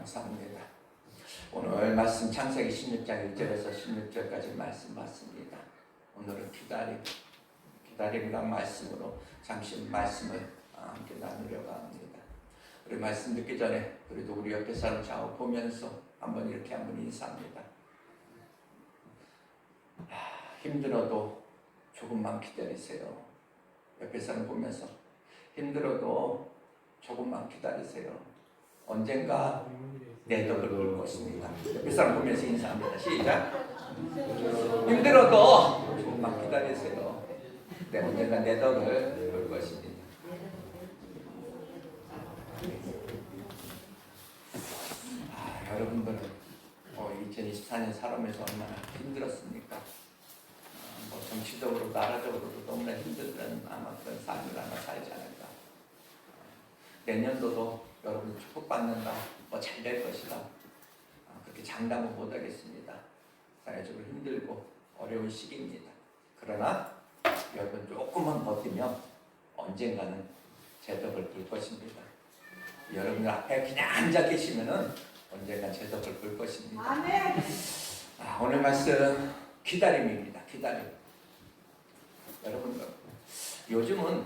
감사합니다. 오늘 말씀 창세기 16장 1절에서 16절까지 말씀 봤습니다. 오늘은 기다림, 기다림이란 말씀으로 잠시 말씀을 함께 나누려고 합니다. 우리 말씀 듣기 전에 그래도 우리 옆에 사람 좌우 보면서 한번 이렇게 한번 인사합니다. 아, 힘들어도 조금만 기다리세요. 옆에 사람 보면서 힘들어도 조금만 기다리세요. 언젠가 내 덕을 볼 것입니다. 옆에 사람 보면서 인사합니다. 시작. 힘들어도 조금만 기다리세요. 네, 언젠가 내 덕을 볼 것입니다. 아, 여러분들은 어, 2024년 살아면서 얼마나 힘들었습니까? 아, 뭐 정치적으로, 나라적으로도 너무나 힘들던 아마 그런 삶을 아마 살지 않을까. 아, 내년도도 여러분 축복받는다, 뭐 잘 될 것이다. 아, 그렇게 장담은 못하겠습니다. 사회적으로 힘들고 어려운 시기입니다. 그러나 여러분 조금만 버티면 언젠가는 제덕을 볼 것입니다. 여러분 앞에 그냥 앉아 계시면은 언젠가 제덕을 볼 것입니다. 아, 오늘 말씀 기다림입니다. 기다림. 여러분 요즘은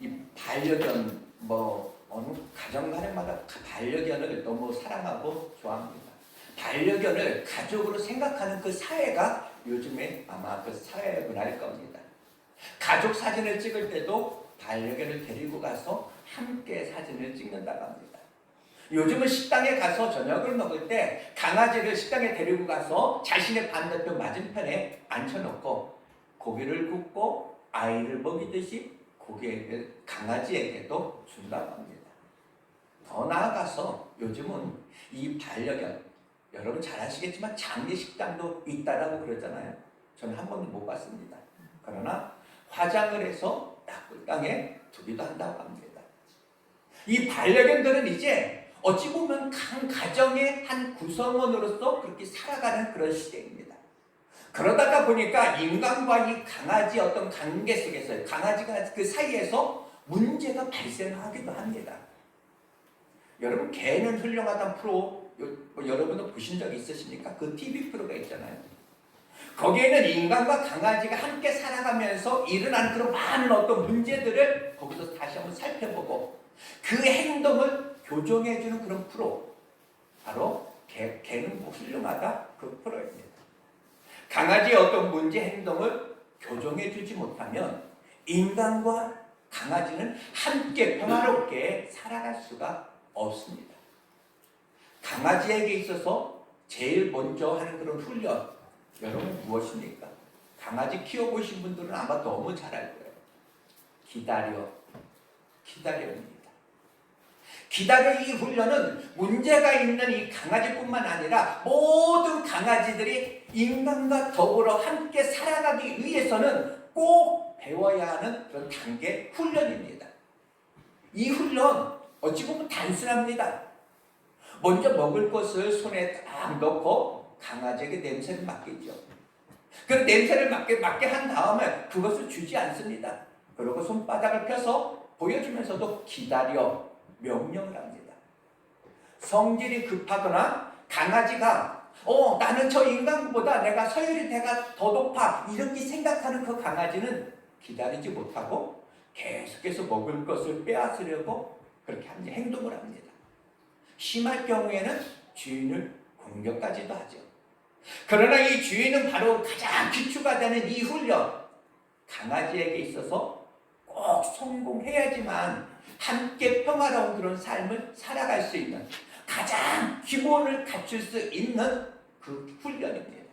이 반려견 뭐 어느 가정간에마다 반려견을 너무 사랑하고 좋아합니다. 반려견을 가족으로 생각하는 그 사회가 요즘에 아마 그 사회 문화일 겁니다. 가족 사진을 찍을 때도 반려견을 데리고 가서 함께 사진을 찍는다고 합니다. 요즘은 식당에 가서 저녁을 먹을 때 강아지를 식당에 데리고 가서 자신의 반대편 맞은편에 앉혀놓고 고기를 굽고 아이를 먹이듯이 고기를 강아지에게도 준다고 합니다. 더 나아가서 요즘은 이 반려견 여러분 잘 아시겠지만 장례식당도 있다라고 그러잖아요. 저는 한 번도 못 봤습니다. 그러나 화장을 해서 낙골당에 두기도 한다고 합니다. 이 반려견들은 이제 어찌 보면 한 가정의 한 구성원으로서 그렇게 살아가는 그런 시대입니다. 그러다가 보니까 인간과 이 강아지 어떤 관계 속에서 강아지가 그 사이에서 문제가 발생하기도 합니다. 여러분 개는 훌륭하다는 프로 요- 뭐 여러분도 보신 적 있으십니까? 그 TV 프로가 있잖아요. 거기에는 인간과 강아지가 함께 살아가면서 일어나는 그런 많은 어떤 문제들을 거기서 다시 한번 살펴보고 그 행동을 교정해주는 그런 프로 바로 개, 개는 뭐 훌륭하다 그 프로입니다. 강아지의 어떤 문제 행동을 교정해주지 못하면 인간과 강아지는 함께 평화롭게 살아갈 수가 없습니다. 강아지에게 있어서 제일 먼저 하는 그런 훈련 여러분 무엇입니까? 강아지 키워보신 분들은 아마 너무 잘 알 거예요. 기다려. 기다려입니다. 기다려 이 훈련은 문제가 있는 이 강아지뿐만 아니라 모든 강아지들이 인간과 더불어 함께 살아가기 위해서는 꼭 배워야 하는 그런 단계 훈련입니다. 이 훈련 어찌 보면 단순합니다. 먼저 먹을 것을 손에 딱 넣고 강아지에게 냄새를 맡기죠. 그 냄새를 맡게, 맡게 한 다음에 그것을 주지 않습니다. 그리고 손바닥을 펴서 보여주면서도 기다려 명령을 합니다. 성질이 급하거나 강아지가 어 나는 저 인간보다 내가 서열이 내가 더 높아 이렇게 생각하는 그 강아지는 기다리지 못하고 계속해서 먹을 것을 빼앗으려고 그렇게 합니다. 행동을 합니다. 심할 경우에는 주인을 공격까지도 하죠. 그러나 이 주인은 바로 가장 기초가 되는 이 훈련. 강아지에게 있어서 꼭 성공해야지만 함께 평화로운 그런 삶을 살아갈 수 있는 가장 기본을 갖출 수 있는 그 훈련입니다.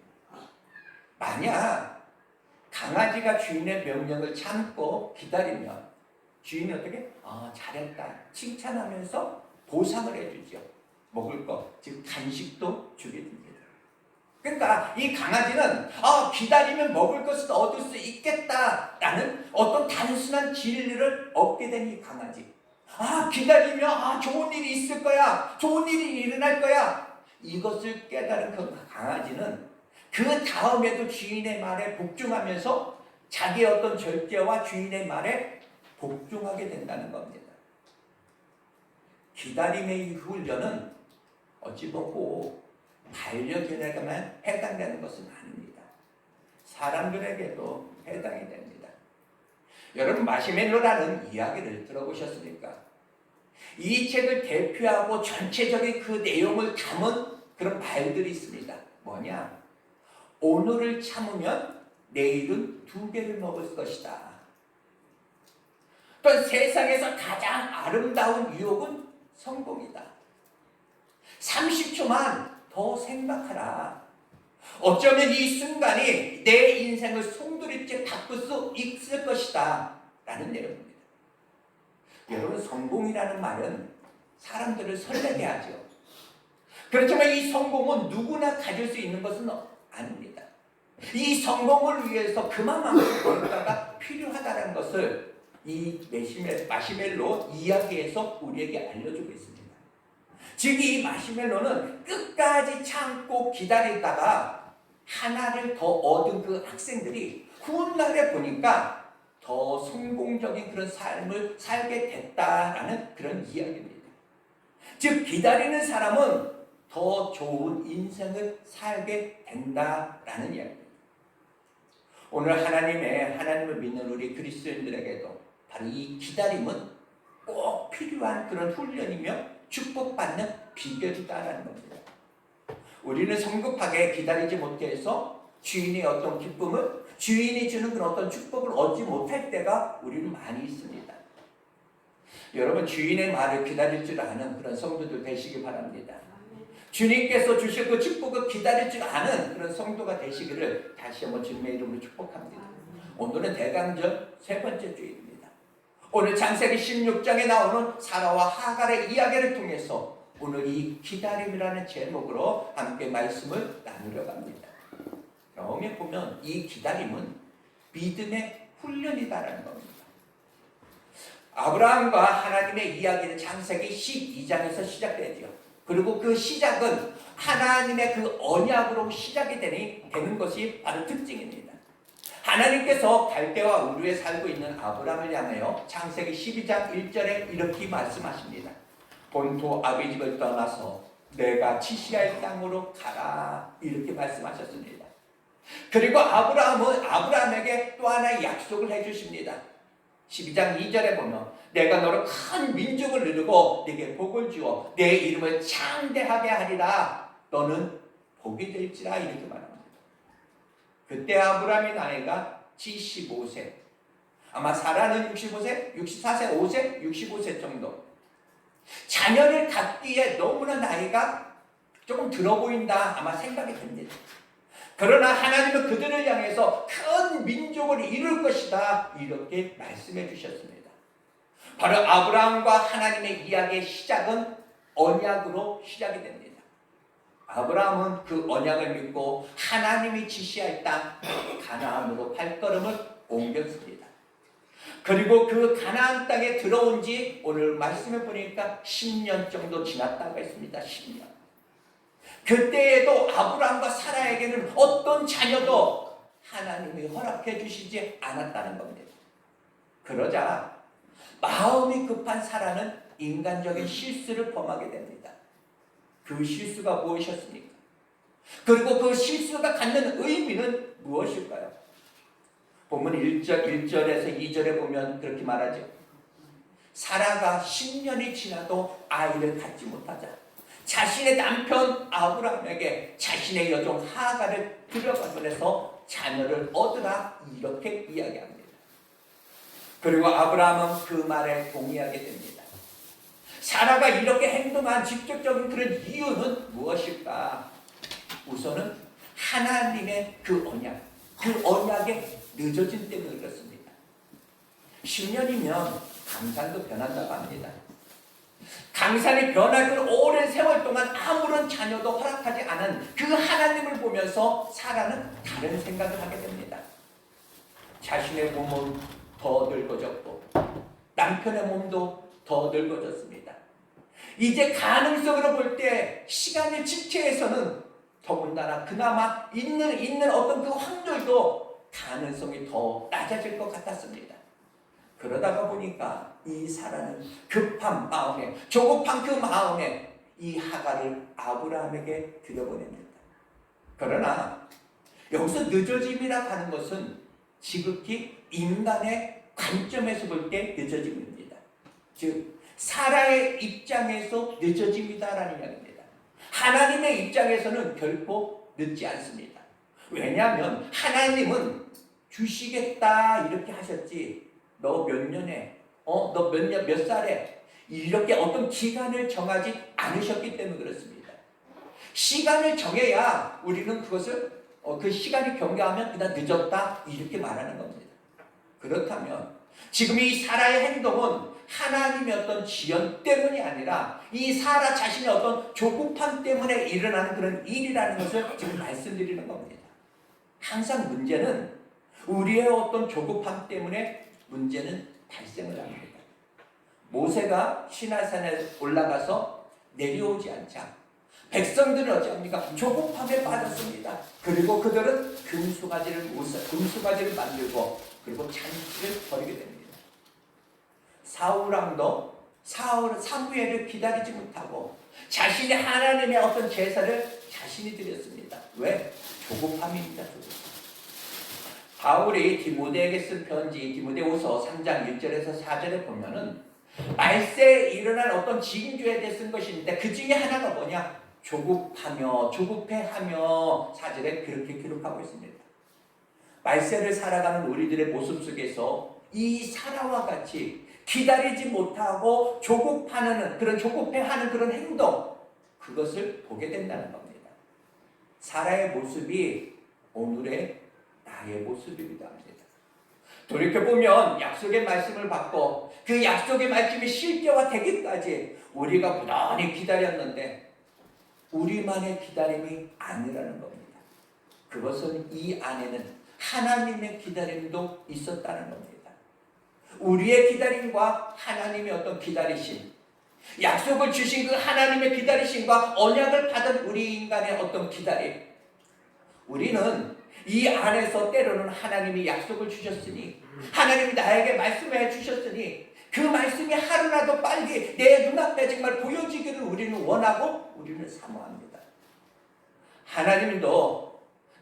만약 강아지가 주인의 명령을 참고 기다리면 주인이 어떻게? 아, 잘했다. 칭찬하면서 보상을 해주죠. 먹을 것, 즉 간식도 주게 됩니다. 그러니까 이 강아지는 아, 기다리면 먹을 것을 얻을 수 있겠다라는 어떤 단순한 진리를 얻게 된 이 강아지. 아, 기다리면 아, 좋은 일이 있을 거야. 좋은 일이 일어날 거야. 이것을 깨달은 그 강아지는 그 다음에도 주인의 말에 복종하면서 자기의 어떤 절제와 주인의 말에 복종하게 된다는 겁니다. 기다림의 이 훈련은 어찌 보고 반려견에게만 해당되는 것은 아닙니다. 사람들에게도 해당이 됩니다. 여러분 마시멜로라는 이야기를 들어보셨습니까? 이 책을 대표하고 전체적인 그 내용을 담은 그런 말들이 있습니다. 뭐냐? 오늘을 참으면 내일은 두 배를 먹을 것이다. 또 세상에서 가장 아름다운 유혹은 성공이다. 30초만 더 생각하라. 어쩌면 이 순간이 내 인생을 송두리째 바꿀 수 있을 것이다. 라는 내용입니다. 여러분, 성공이라는 말은 사람들을 설레게 하죠. 그렇지만 이 성공은 누구나 가질 수 있는 것은 아닙니다. 이 성공을 위해서 그만큼 뭔가가 필요하다는 것을 이 메시멜, 마시멜로 이야기에서 우리에게 알려주고 있습니다. 즉, 이 마시멜로는 끝까지 참고 기다리다가 하나를 더 얻은 그 학생들이 훗날에 보니까 더 성공적인 그런 삶을 살게 됐다라는 그런 이야기입니다. 즉, 기다리는 사람은 더 좋은 인생을 살게 된다라는 이야기입니다. 오늘 하나님의 하나님을 믿는 우리 그리스도인들에게도 바로 이 기다림은 꼭 필요한 그런 훈련이며 축복받는 비결이다라는 겁니다. 우리는 성급하게 기다리지 못해서 주인의 어떤 기쁨을 주인이 주는 그런 어떤 축복을 얻지 못할 때가 우리는 많이 있습니다. 여러분 주인의 말을 기다릴 줄 아는 그런 성도들 되시기 바랍니다. 주님께서 주실 그 축복을 기다릴 줄 아는 그런 성도가 되시기를 다시 한번 주님의 이름으로 축복합니다. 오늘은 대강절 세 번째 주일입니다. 오늘 창세기 16장에 나오는 사라와 하갈의 이야기를 통해서 오늘 이 기다림이라는 제목으로 함께 말씀을 나누려 합니다. 경험해 보면 이 기다림은 믿음의 훈련이다라는 겁니다. 아브라함과 하나님의 이야기는 창세기 12장에서 시작되죠. 그리고 그 시작은 하나님의 그 언약으로 시작이 되니 되는 것이 바로 특징입니다. 하나님께서 갈대와 우르에 살고 있는 아브라함을 향하여 창세기 12장 1절에 이렇게 말씀하십니다. 본토 아비 집을 떠나서 내가 지시할 땅으로 가라 이렇게 말씀하셨습니다. 그리고 아브라함은 아브라함에게 또 하나의 약속을 해주십니다. 12장 2절에 보면 내가 너를 큰 민족을 이루고 네게 복을 주어 내 이름을 창대하게 하리라 너는 복이 될지라 이렇게 말합니다. 그때 아브라함의 나이가 75세 아마 사라는 65세, 64세, 5세, 65세 정도 자녀를 갖기에 너무나 나이가 조금 들어 보인다 아마 생각이 듭니다. 그러나 하나님은 그들을 향해서 큰 민족을 이룰 것이다 이렇게 말씀해 주셨습니다. 바로 아브라함과 하나님의 이야기의 시작은 언약으로 시작이 됩니다. 아브라함은 그 언약을 믿고 하나님이 지시할 땅 가나안으로 발걸음을 옮겼습니다. 그리고 그 가나안 땅에 들어온 지 오늘 말씀해 보니까 10년 정도 지났다고 했습니다. 10년. 그때에도 아브라함과 사라에게는 어떤 자녀도 하나님이 허락해 주시지 않았다는 겁니다. 그러자 마음이 급한 사라는 인간적인 실수를 범하게 됩니다. 그 실수가 무엇이었습니까? 그리고 그 실수가 갖는 의미는 무엇일까요? 본문 1절, 1절에서 2절에 보면 그렇게 말하죠. 사라가 10년이 지나도 아이를 갖지 못하자 자신의 남편 아브라함에게 자신의 여종 하가를 들여가 보내서 자녀를 얻으라 이렇게 이야기합니다. 그리고 아브라함은 그 말에 동의하게 됩니다. 사라가 이렇게 행동한 직접적인 그런 이유는 무엇일까? 우선은 하나님의 그 언약, 그 언약의 늦어진 때문에 그렇습니다. 10년이면 강산도 변한다고 합니다. 강산이 그 오랜 세월 동안 아무런 자녀도 허락하지 않은 그 하나님을 보면서 사라는 다른 생각을 하게 됩니다. 자신의 몸은 더 늙어졌고 남편의 몸도 더 늙어졌습니다. 이제 가능성으로 볼 때 시간의 지체에서는 더군다나 그나마 있는 있는 어떤 그 확률도 가능성이 더 낮아질 것 같았습니다. 그러다가 보니까 이 사람은 급한 마음에 조급한 그 마음에 이 하가를 아브라함에게 들여보냅니다. 그러나 여기서 늦어짐이라 하는 것은 지극히 인간의 관점에서 볼 때 늦어짐입니다. 즉 사라의 입장에서 늦어짐이다라는 이야기입니다. 하나님의 입장에서는 결코 늦지 않습니다. 왜냐하면 하나님은 주시겠다 이렇게 하셨지 너 몇 년에 어 너 몇 년 몇 살에 이렇게 어떤 기간을 정하지 않으셨기 때문에 그렇습니다. 시간을 정해야 우리는 그것을 어, 그 시간이 경계하면 그냥 늦었다 이렇게 말하는 겁니다. 그렇다면 지금 이 사라의 행동은 하나님의 어떤 지연 때문이 아니라 이 사라 자신의 어떤 조급함 때문에 일어나는 그런 일이라는 것을 지금 말씀드리는 겁니다. 항상 문제는 우리의 어떤 조급함 때문에 문제는 발생을 합니다. 모세가 시나산에 올라가서 내려오지 않자 백성들은 어찌합니까? 조급함에 빠졌습니다. 그리고 그들은 금수가지를 금수가지를 만들고 그리고 잔치를 벌이게 됩니다. 사울왕도 사울 사무엘을 기다리지 못하고 자신이 하나님의 어떤 제사를 자신이 드렸습니다. 왜? 조급함입니다. 조급함. 바울이 디모데에게 쓴 편지 디모데후서 3장 1절에서 4절에 보면은 말세에 일어난 어떤 징조에 대해 쓴 것인데 그 중에 하나가 뭐냐? 조급하며 조급해하며 사절에 그렇게 기록하고 있습니다. 말세를 살아가는 우리들의 모습 속에서 이 사라와 같이 기다리지 못하고 조급하는 그런 조급해하는 그런 행동 그것을 보게 된다는 겁니다. 사라의 모습이 오늘의 나의 모습이기도 합니다. 돌이켜 보면 약속의 말씀을 받고 그 약속의 말씀이 실제화 되기까지 우리가 부단히 기다렸는데 우리만의 기다림이 아니라는 겁니다. 그것은 이 안에는 하나님의 기다림도 있었다는 겁니다. 우리의 기다림과 하나님의 어떤 기다리심, 약속을 주신 그 하나님의 기다리심과 언약을 받은 우리 인간의 어떤 기다림, 우리는 이 안에서 때로는 하나님이 약속을 주셨으니, 하나님이 나에게 말씀해 주셨으니, 그 말씀이 하루라도 빨리 내 눈앞에 정말 보여지기를 우리는 원하고 우리는 사모합니다. 하나님도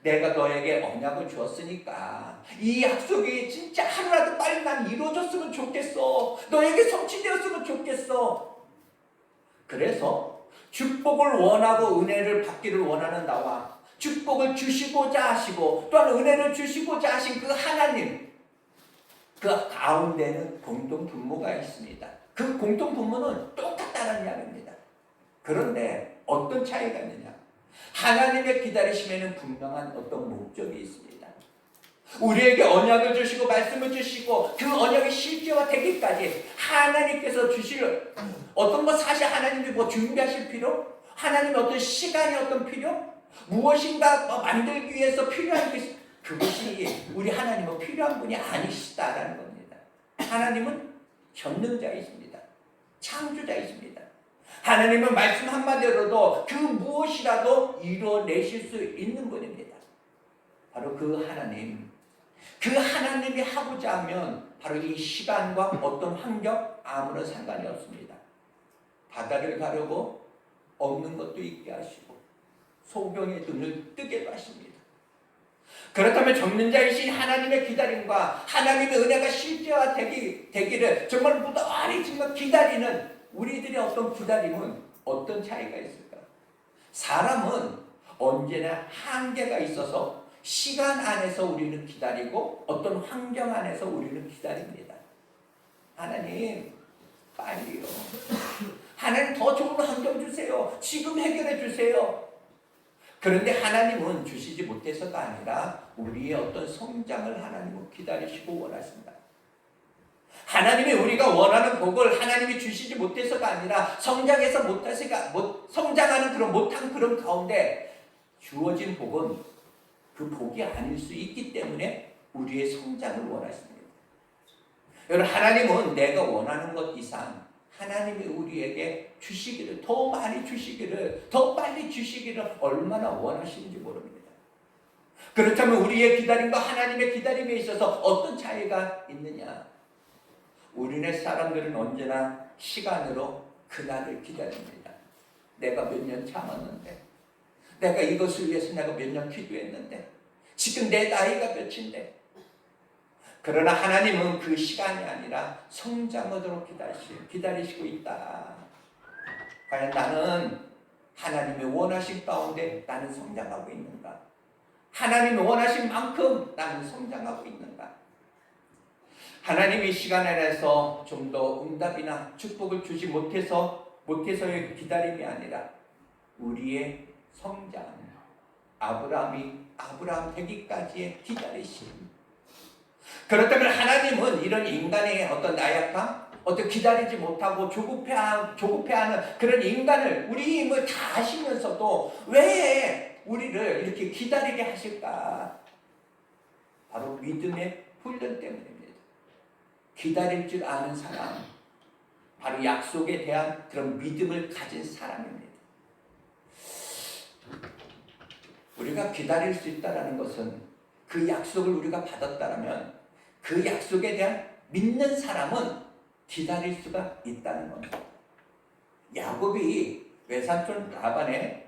내가 너에게 언약을 주었으니까 이 약속이 진짜 하루라도 빨리 난 이루어졌으면 좋겠어. 너에게 성취되었으면 좋겠어. 그래서 축복을 원하고 은혜를 받기를 원하는 나와 축복을 주시고자 하시고 또한 은혜를 주시고자 하신 그 하나님 그 가운데는 공동 분모가 있습니다. 그 공동 분모는 똑같다는 이야기입니다. 그런데 어떤 차이가 있느냐? 하나님의 기다리심에는 분명한 어떤 목적이 있습니다. 우리에게 언약을 주시고 말씀을 주시고 그 언약이 실제화되기까지 하나님께서 주실 어떤 뭐 사실 하나님이 뭐 준비하실 필요, 하나님의 어떤 시간이 어떤 필요, 무엇인가 뭐 만들기 위해서 필요한 것 그것이 우리 하나님은 필요한 분이 아니시다라는 겁니다. 하나님은 전능자이십니다. 창조자이십니다. 하나님은 말씀 한마디로도 그 무엇이라도 이루어내실 수 있는 분입니다. 바로 그 하나님. 그 하나님이 하고자 하면 바로 이 시간과 어떤 환경 아무런 상관이 없습니다. 바다를 가르고 없는 것도 있게 하시고 소경의 눈을 뜨게 하십니다. 그렇다면 전능자이신 하나님의 기다림과 하나님의 은혜가 실제화되기 되기를 정말 무던히 지금 기다리는 우리들의 어떤 기다림은 어떤 차이가 있을까? 사람은 언제나 한계가 있어서 시간 안에서 우리는 기다리고 어떤 환경 안에서 우리는 기다립니다. 하나님 빨리요. 하나님 더 좋은 환경 주세요. 지금 해결해 주세요. 그런데 하나님은 주시지 못해서가 아니라 우리의 어떤 성장을 하나님은 기다리시고 원하신다. 하나님이 우리가 원하는 복을 하나님이 주시지 못해서가 아니라 성장해서 못하시가 못 성장하는 그런 못한 그런 가운데 주어진 복은 그 복이 아닐 수 있기 때문에 우리의 성장을 원하십니다. 여러분 하나님은 내가 원하는 것 이상 하나님이 우리에게 주시기를 더 많이 주시기를 더 빨리 주시기를 얼마나 원하시는지 모릅니다. 그렇다면 우리의 기다림과 하나님의 기다림에 있어서 어떤 차이가 있느냐? 우리네 사람들은 언제나 시간으로 그날을 기다립니다. 내가 몇 년 참았는데 내가 이것을 위해서 내가 몇 년 기도했는데 지금 내 나이가 몇인데 그러나 하나님은 그 시간이 아니라 성장하도록 기다리시, 기다리시고 있다. 과연 나는 하나님의 원하신 가운데 나는 성장하고 있는가? 하나님이 원하신 만큼 나는 성장하고 있는가? 하나님이 시간 안에서 좀 더 응답이나 축복을 주지 못해서 못해서의 기다림이 아니라 우리의 성장, 아브라함이 아브라함 되기까지의 기다리심. 그렇다면 하나님은 이런 인간의 어떤 나약함, 어떤 기다리지 못하고 조급해하, 조급해하는 그런 인간을 우리 힘을 다 하시면서도 왜 우리를 이렇게 기다리게 하실까? 바로 믿음의 훈련 때문입니다. 기다릴 줄 아는 사람, 바로 약속에 대한 그런 믿음을 가진 사람입니다. 우리가 기다릴 수 있다는 것은 그 약속을 우리가 받았다면 그 약속에 대한 믿는 사람은 기다릴 수가 있다는 겁니다. 야곱이 외삼촌 라반의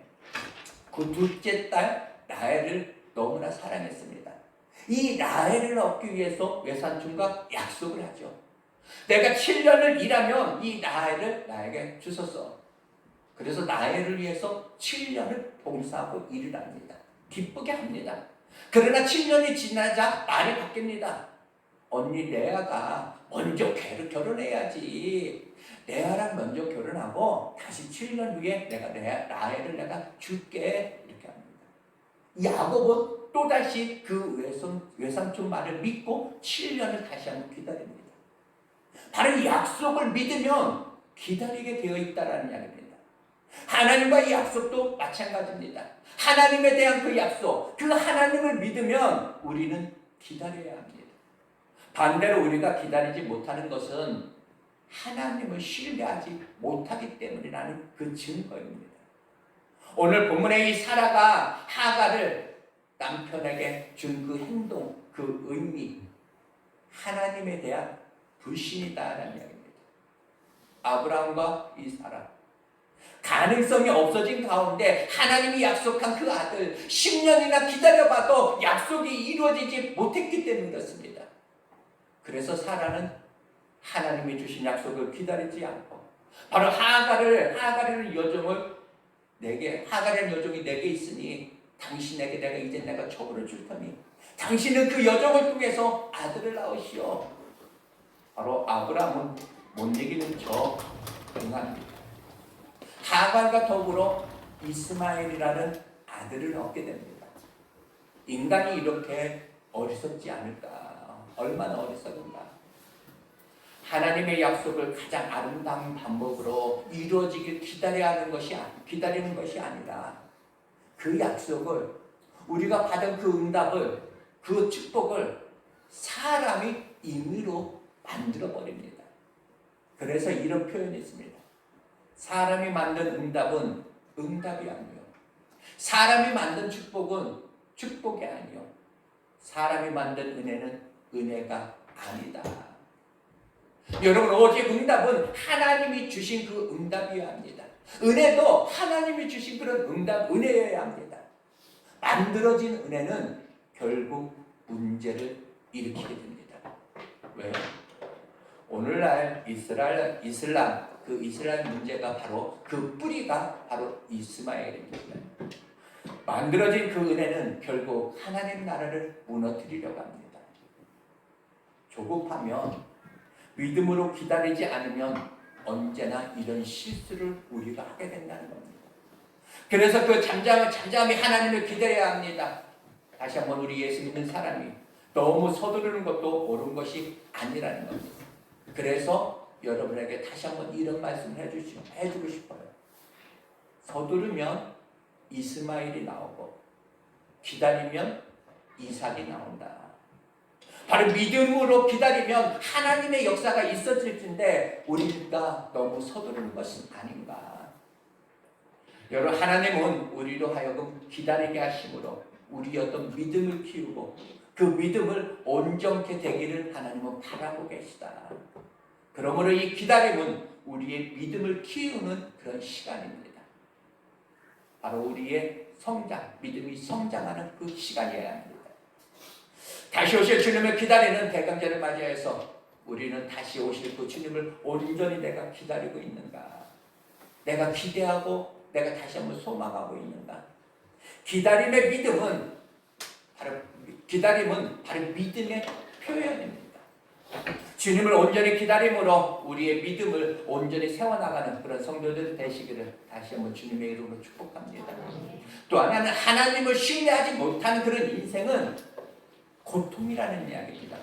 그 둘째 딸 라헬을 너무나 사랑했습니다. 이 라헬을 얻기 위해서 외삼촌과 약속을 하죠. 내가 7년을 일하면 이 라헬을 나에게 주소서. 그래서 나헬을 위해서 7년을 봉사하고 일을 합니다. 기쁘게 합니다. 그러나 7년이 지나자 말이 바뀝니다. 언니 레아가 먼저 결혼해야지. 레아랑 먼저 결혼하고 다시 7년 후에 내가 레아, 라헬을 내가 줄게 이렇게 합니다. 야곱은 또 다시 그 외삼, 외삼촌 말을 믿고 7년을 다시 한번 기다립니다. 바로 이 약속을 믿으면 기다리게 되어 있다라는 이야기입니다. 하나님과 이 약속도 마찬가지입니다. 하나님에 대한 그 약속, 그 하나님을 믿으면 우리는 기다려야 합니다. 반대로 우리가 기다리지 못하는 것은 하나님을 신뢰하지 못하기 때문이라는 그 증거입니다. 오늘 본문의 이 사라가 하가를 남편에게 준 그 행동, 그 의미, 하나님에 대한 불신이다라는 이야기입니다. 아브라함과 이 사라. 가능성이 없어진 가운데 하나님이 약속한 그 아들 10년이나 기다려봐도 약속이 이루어지지 못했기 때문이었습니다. 그래서 사라는 하나님이 주신 약속을 기다리지 않고 바로 하가를 하가라는 여종을 내게 하가라는 여종이 내게 있으니 당신에게 내가 이제 내가 처벌을 줄 터니 당신은 그 여종을 통해서 아들을 낳으시오. 바로 아브라함은 못 이기는 저 응합니다. 하갈과 더불어 이스마엘이라는 아들을 얻게 됩니다. 인간이 이렇게 어리석지 않을까? 얼마나 어리석은가? 하나님의 약속을 가장 아름다운 방법으로 이루어지길 기다려야 하는 것이 기다리는 것이 아니라 그 약속을 우리가 받은 그 응답을 그 축복을 사람이 임의로 만들어 버립니다. 그래서 이런 표현이 있습니다. 사람이 만든 응답은 응답이 아니요. 사람이 만든 축복은 축복이 아니요. 사람이 만든 은혜는 은혜가 아니다. 여러분 오직 응답은 하나님이 주신 그 응답이어야 합니다. 은혜도 하나님이 주신 그런 응답 은혜여야 합니다. 만들어진 은혜는 결국 문제를 일으키게 됩니다. 왜요? 오늘날 이스라엘 이슬람 그 이스라엘 문제가 바로 그 뿌리가 바로 이스마엘입니다. 만들어진 그 은혜는 결국 하나님 나라를 무너뜨리려고 합니다. 조급하면 믿음으로 기다리지 않으면 언제나 이런 실수를 우리가 하게 된다는 겁니다. 그래서 그 잠잠, 잠잠히 하나님을 기다려야 합니다. 다시 한번 우리 예수 믿는 사람이 너무 서두르는 것도 옳은 것이 아니라는 겁니다. 그래서 여러분에게 다시 한번 이런 말씀을 해주시, 해주고 싶어요. 서두르면 이스마일이 나오고 기다리면 이삭이 나온다. 바로 믿음으로 기다리면 하나님의 역사가 있어질 텐데 우리가 너무 서두르는 것은 아닌가. 여러분 하나님은 우리로 하여금 기다리게 하심으로 우리 어떤 믿음을 키우고 그 믿음을 온전케 되기를 하나님은 바라고 계시다. 그러므로 이 기다림은 우리의 믿음을 키우는 그런 시간입니다. 바로 우리의 성장, 믿음이 성장하는 그 시간이어야 합니다. 다시 오실 주님을 기다리는 대강절을 맞이해서 우리는 다시 오실 그 주님을 온전히 내가 기다리고 있는가? 내가 기대하고 내가 다시 한번 소망하고 있는가? 기다림의 믿음은 바로 기다림은 바로 믿음의 표현입니다. 주님을 온전히 기다림으로 우리의 믿음을 온전히 세워나가는 그런 성도들 되시기를 다시 한번 주님의 이름으로 축복합니다. 또 하나는 하나님을 신뢰하지 못하는 그런 인생은 고통이라는 이야기입니다.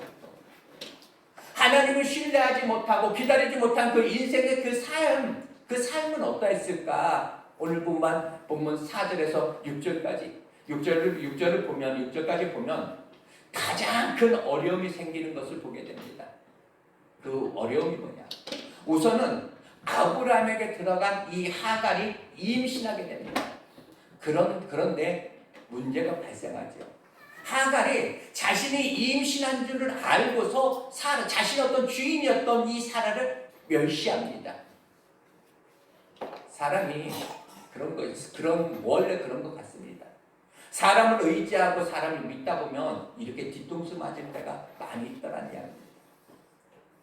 하나님을 신뢰하지 못하고 기다리지 못한 그 인생의 그 삶, 그 삶은 어떠했을까? 오늘 본만 본문 4절에서 6절까지 6절을 6절을 보면 6절까지 보면 가장 큰 어려움이 생기는 것을 보게 됩니다. 그 어려움이 뭐냐? 우선은 아브라함에게 들어간 이 하갈이 임신하게 됩니다. 그런 그런데 문제가 발생하죠. 하갈이 자신이 임신한 줄을 알고서 사라, 자신 어떤 주인이었던 이 사라를 멸시합니다. 사람이 그런 거 그런 원래 그런 것 같습니다. 사람을 의지하고 사람을 믿다 보면 이렇게 뒤통수 맞을 때가 많이 있더라는 이야기입니다.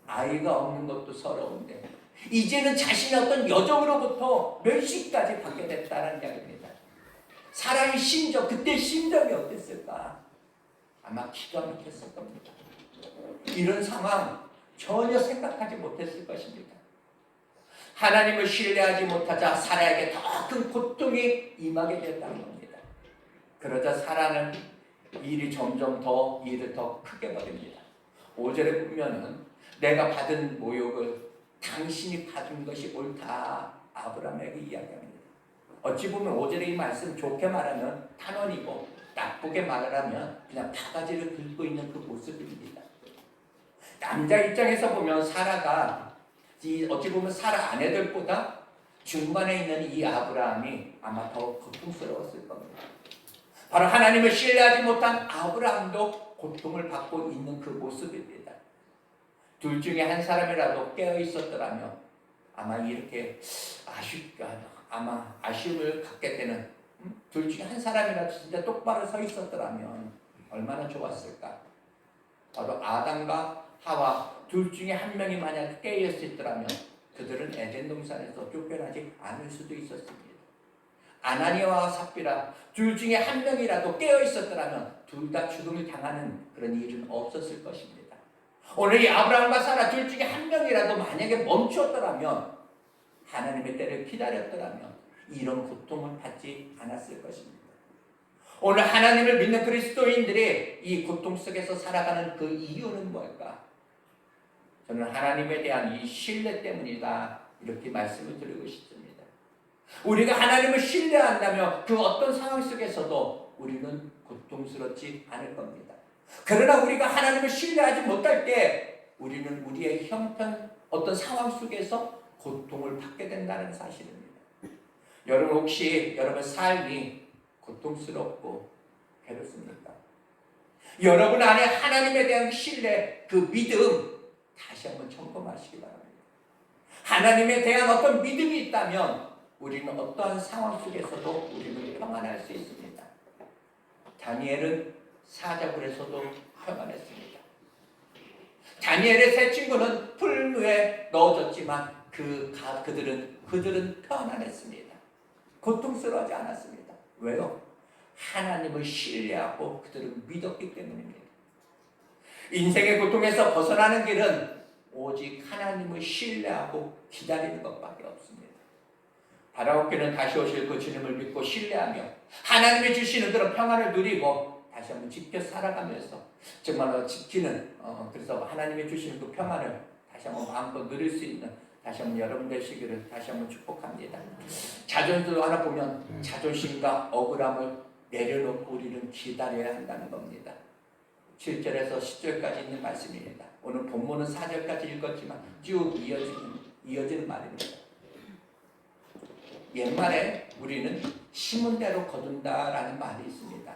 아이가 없는 것도 서러운데 이제는 자신의 어떤 여정으로부터 멸시까지 받게 됐다는 이야기입니다. 사람의 심정 그때 심정이 어땠을까? 아마 기가 막혔을 겁니다. 이런 상황 전혀 생각하지 못했을 것입니다. 하나님을 신뢰하지 못하자 사라에게 더 큰 고통이 임하게 됐다는 겁니다. 그러자 사라는 일이 점점 더 일을 더 크게 벌입니다. 5절에 보면은 내가 받은 모욕을 당신이 받은 것이 옳다 아브라함에게 이야기합니다. 어찌 보면 5절의 이 말씀 좋게 말하면 탄원이고 나쁘게 말하면 그냥 바가지를 긁고 있는 그 모습입니다. 남자 입장에서 보면 사라가 이 어찌 보면 사라 아내들보다 중간에 있는 이 아브라함이 아마 더 고통스러웠을 겁니다. 바로 하나님을 신뢰하지 못한 아브라함도 고통을 받고 있는 그 모습입니다. 둘 중에 한 사람이라도 깨어 있었더라면 아마 이렇게 아쉬 아마 아쉬움을 갖게 되는 음? 둘 중에 한 사람이라도 진짜 똑바로 서 있었더라면 얼마나 좋았을까. 바로 아담과 하와 둘 중에 한 명이 만약 깨어 있었더라면 그들은 에덴 동산에서 쫓겨나지 않을 수도 있었습니다. 아나니아와 삽비라 둘 중에 한 명이라도 깨어 있었더라면 둘 다 죽음을 당하는 그런 일은 없었을 것입니다. 오늘 이 아브라함과 사라 둘 중에 한 명이라도 만약에 멈추었더라면 하나님의 때를 기다렸더라면 이런 고통을 받지 않았을 것입니다. 오늘 하나님을 믿는 그리스도인들이 이 고통 속에서 살아가는 그 이유는 뭘까? 저는 하나님에 대한 이 신뢰 때문이다. 이렇게 말씀을 드리고 싶습니다. 우리가 하나님을 신뢰한다면 그 어떤 상황 속에서도 우리는 고통스럽지 않을 겁니다. 그러나 우리가 하나님을 신뢰하지 못할 때 우리는 우리의 형편 어떤 상황 속에서 고통을 받게 된다는 사실입니다. 여러분 혹시 여러분 삶이 고통스럽고 괴롭습니까? 여러분 안에 하나님에 대한 신뢰, 그 믿음 다시 한번 점검하시기 바랍니다. 하나님에 대한 어떤 믿음이 있다면 우리는 어떠한 상황 속에서도 우리는 평안할 수 있습니다. 다니엘은 사자굴에서도 평안했습니다. 다니엘의 세 친구는 풀무에 넣어졌지만 그 가, 그들은 그들은 평안했습니다. 고통스러워하지 않았습니다. 왜요? 하나님을 신뢰하고 그들은 믿었기 때문입니다. 인생의 고통에서 벗어나는 길은 오직 하나님을 신뢰하고 기다리는 것밖에 없습니다. 바라옵기는 다시 오실 그 주님을 믿고 신뢰하며 하나님이 주시는 그런 평안을 누리고 다시 한번 지켜 살아가면서 정말로 지키는 어, 그래서 하나님이 주시는 그 평안을 다시 한번 마음껏 누릴 수 있는 다시 한번 여러분 되시기를 다시 한번 축복합니다. 자존도 하나 보면 자존심과 억울함을 내려놓고 우리는 기다려야 한다는 겁니다. 7절에서 10절까지 있는 말씀입니다. 오늘 본문은 4절까지 읽었지만 쭉 이어지는, 이어지는 말입니다. 옛말에 우리는 심은 대로 거둔다라는 말이 있습니다.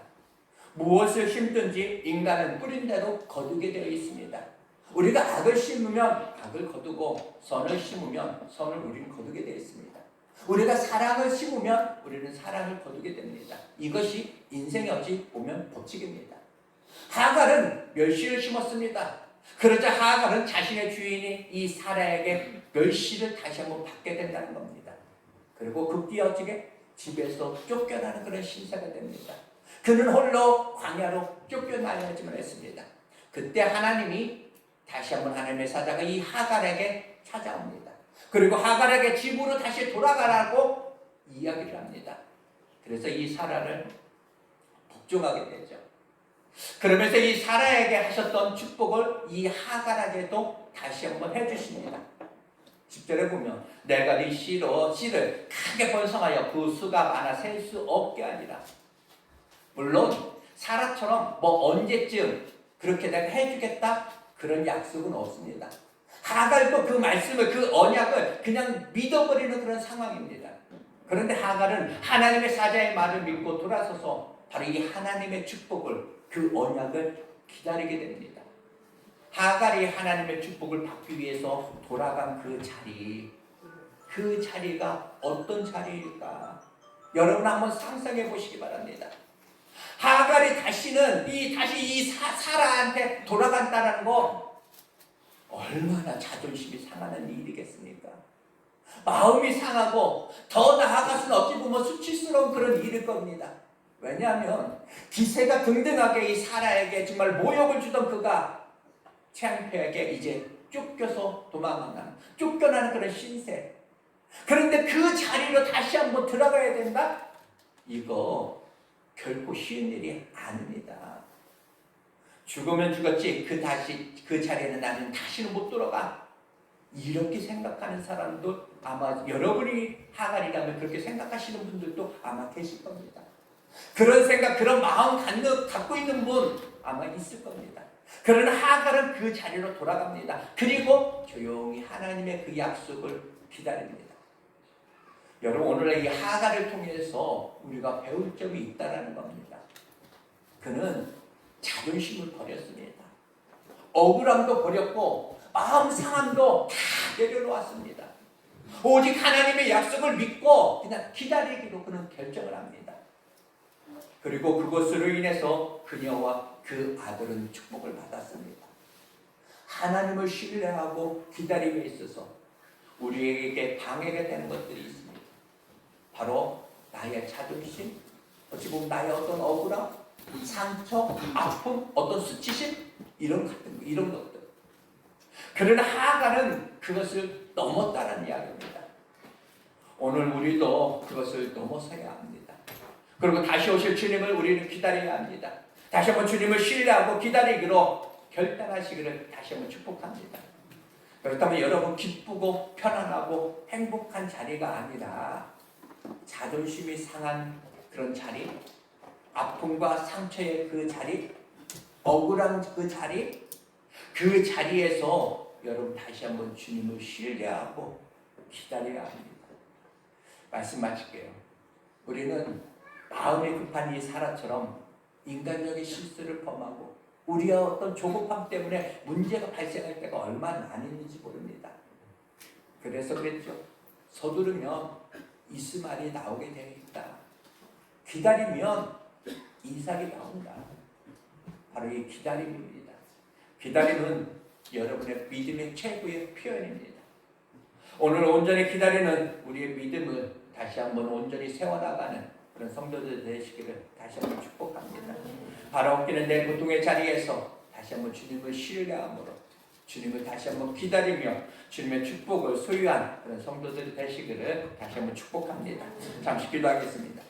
무엇을 심든지 인간은 뿌린 대로 거두게 되어 있습니다. 우리가 악을 심으면 악을 거두고 선을 심으면 선을 우리는 거두게 되어 있습니다. 우리가 사랑을 심으면 우리는 사랑을 거두게 됩니다. 이것이 인생의 어찌 보면 법칙입니다. 하갈은 멸시를 심었습니다. 그러자 하갈은 자신의 주인이 이 사라에게 멸시를 다시 한번 받게 된다는 겁니다. 그리고 급기어지게 집에서 쫓겨나는 그런 신세가 됩니다. 그는 홀로 광야로 쫓겨나야지만 했습니다. 그때 하나님이 다시 한번 하나님의 사자가 이 하갈에게 찾아옵니다. 그리고 하갈에게 집으로 다시 돌아가라고 이야기를 합니다. 그래서 이 사라를 복종하게 되죠. 그러면서 이 사라에게 하셨던 축복을 이 하갈에게도 다시 한번 해주십니다. 10절에 보면 내가 네 씨로 씨를 크게 번성하여 그 수가 많아 셀 수 없게 하리라. 물론 사라처럼 뭐 언제쯤 그렇게 내가 해주겠다 그런 약속은 없습니다. 하갈도 그 말씀을 그 언약을 그냥 믿어버리는 그런 상황입니다. 그런데 하갈은 하나님의 사자의 말을 믿고 돌아서서 바로 이 하나님의 축복을 그 언약을 기다리게 됩니다. 하갈이 하나님의 축복을 받기 위해서 돌아간 그 자리, 그 자리가 어떤 자리일까? 여러분 한번 상상해 보시기 바랍니다. 하갈이 다시는 이 다시 이 사, 사라한테 돌아간다는 거 얼마나 자존심이 상하는 일이겠습니까? 마음이 상하고 더 나아가서는 어찌 보면 수치스러운 그런 일일 겁니다. 왜냐하면 기세가 등등하게 이 사라에게 정말 모욕을 주던 그가 창피하게 이제 쫓겨서 도망가는 쫓겨나는 그런 신세. 그런데 그 자리로 다시 한번 들어가야 된다? 이거 결코 쉬운 일이 아닙니다. 죽으면 죽었지 그 다시 그 자리에는 나는 다시는 못 돌아가. 이렇게 생각하는 사람도 아마 여러분이 하갈이라면 그렇게 생각하시는 분들도 아마 계실 겁니다. 그런 생각, 그런 마음 갖는, 갖고 있는 분 아마 있을 겁니다. 그러나 하갈은 그 자리로 돌아갑니다. 그리고 조용히 하나님의 그 약속을 기다립니다. 여러분 오늘 이 하갈을 통해서 우리가 배울 점이 있다라는 겁니다. 그는 자존심을 버렸습니다. 억울함도 버렸고 마음 상함도 다 내려놓았습니다. 오직 하나님의 약속을 믿고 그냥 기다리기로 그는 결정을 합니다. 그리고 그것으로 인해서 그녀와 그 아들은 축복을 받았습니다. 하나님을 신뢰하고 기다림에 있어서 우리에게 방해가 되는 것들이 있습니다. 바로 나의 자존심, 어찌 보면 나의 어떤 억울함, 상처, 아픔, 어떤 수치심 이런 같은 거, 이런 것들. 그러나 하가는 그것을 넘었다는 이야기입니다. 오늘 우리도 그것을 넘어서야 합니다. 그리고 다시 오실 주님을 우리는 기다려야 합니다. 다시 한번 주님을 신뢰하고 기다리기로 결단하시기를 다시 한번 축복합니다. 그렇다면 여러분 기쁘고 편안하고 행복한 자리가 아니라 자존심이 상한 그런 자리, 아픔과 상처의 그 자리, 억울한 그 자리, 그 자리에서 여러분 다시 한번 주님을 신뢰하고 기다려야 합니다. 말씀 마칠게요. 우리는 마음이 급한 이 사라처럼 인간적인 실수를 범하고 우리의 어떤 조급함 때문에 문제가 발생할 때가 얼마나 많은지 모릅니다. 그래서 그랬죠. 서두르면 이스말이 나오게 되어 있다. 기다리면 이삭이 나온다. 바로 이 기다림입니다. 기다림은 여러분의 믿음의 최고의 표현입니다. 오늘 온전히 기다리는 우리의 믿음을 다시 한번 온전히 세워나가는 그런 성도들 되시기를 다시 한번 축복합니다. 바로 엎기는 내 고통의 자리에서 다시 한번 주님을 신뢰함으로 주님을 다시 한번 기다리며 주님의 축복을 소유한 그런 성도들이 되시기를 다시 한번 축복합니다. 잠시 기도하겠습니다.